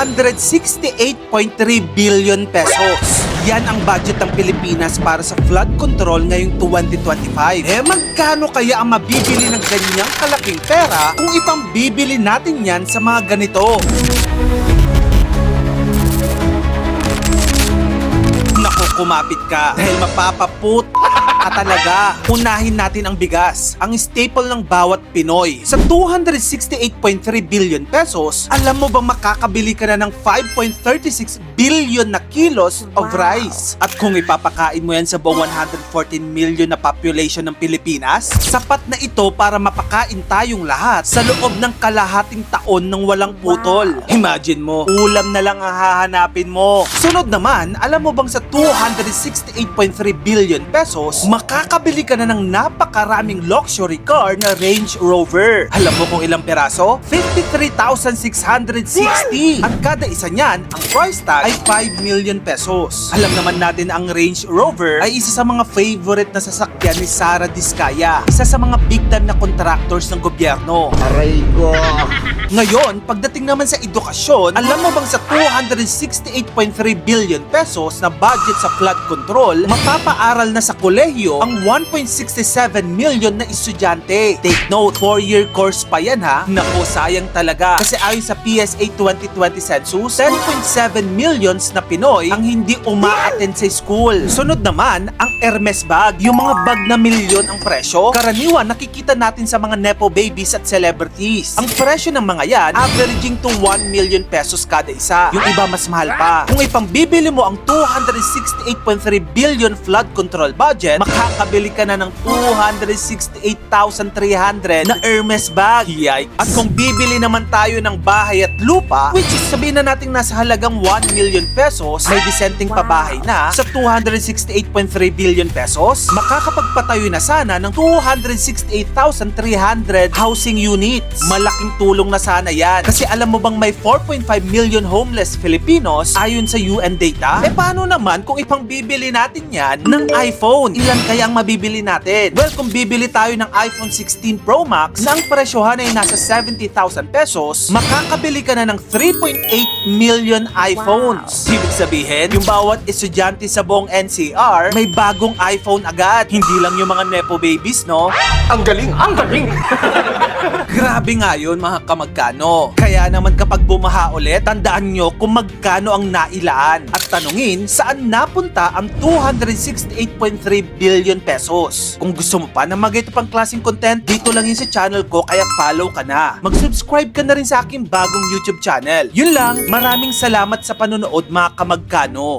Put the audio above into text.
268.3 billion pesos. Yan ang budget ng Pilipinas para sa flood control ngayong 2025. Eh magkano kaya ang mabibili ng ganyang kalaking pera kung ipambibili natin yan sa mga ganito? Naku, kumapit ka. Dahil mapapaput ka talaga. Unahin natin ang bigas, ang staple ng bawat Pinoy. Sa 268.3 billion pesos, alam mo bang makakabili ka na ng 5.36 billion na kilos of rice? At kung ipapakain mo yan sa buong 114 million na population ng Pilipinas, sapat na ito para mapakain tayong lahat sa loob ng kalahating taon ng walang putol. Imagine mo, ulam na lang ang hahanapin mo. Sunod naman, alam mo bang sa 268.3 billion pesos, makakabili ka na ng napakaraming luxury car na Range Rover. Alam mo kung ilang peraso? 53,660. At kada isa niyan, ang price tag ay 5 million pesos. Alam naman natin na ang Range Rover ay isa sa mga favorite na sasakyan ni Sara Diskaya, isa sa mga big time na contractors ng gobyerno. Aray ko. Ngayon, pagdating naman sa edukasyon, alam mo bang sa 268.3 billion pesos na budget sa flood control, mapapaaral na sa kolehiyo ang 1.67 million na estudyante. Take note, 4-year course pa yan ha. Naku, sayang talaga. Kasi ayon sa PSA 2020 census, 10.7 millions na Pinoy ang hindi uma-attend sa school. Sunod naman, ang Hermes bag. Yung mga bag na milyon ang presyo, karaniwan nakikita natin sa mga nepo babies at celebrities. Ang presyo ng mga yan, averaging to 1 million pesos kada isa. Yung iba mas mahal pa. Kung ipambibili mo ang 268.3 billion flood control budget, makakabili ka na ng 268,300 na Hermes bag. Yikes. At kung bibili naman tayo ng bahay at lupa, which is sabihin na natin nasa halagang 1 million pesos, may dissenting pa bahay na sa 268.3 billion pesos, makakapagpatayo na sana ng 268,300 housing units. Malaking tulong na sana yan. Kasi alam mo bang may 4.5 million homeless Filipinos ayon sa UN data? Eh paano naman kung ipang bibili natin yan ng iPhone? Ilan kaya ang mabibili natin? Well, kung bibili tayo ng iPhone 16 Pro Max na ang presyohan ay nasa 70,000 pesos, makakabili ka na ng 3.8 million iPhones. Ibig sabihin, yung bawat estudyante sa buong NCR may bagong iPhone agad. Hindi lang yung mga nepo babies, no? Ang galing, ang galing. Grabe nga yun mga kamagkano. Kaya naman kapag bumaha ulit, tandaan nyo kung magkano ang nailaan at tanungin saan napunta ang 268.3 billion pesos. Kung gusto mo pa na mag-ito pang klaseng content, dito lang yun sa channel ko kaya follow ka na. Mag-subscribe ka na rin sa aking bagong YouTube channel. Yun lang, maraming salamat sa panonood mga kamagkano.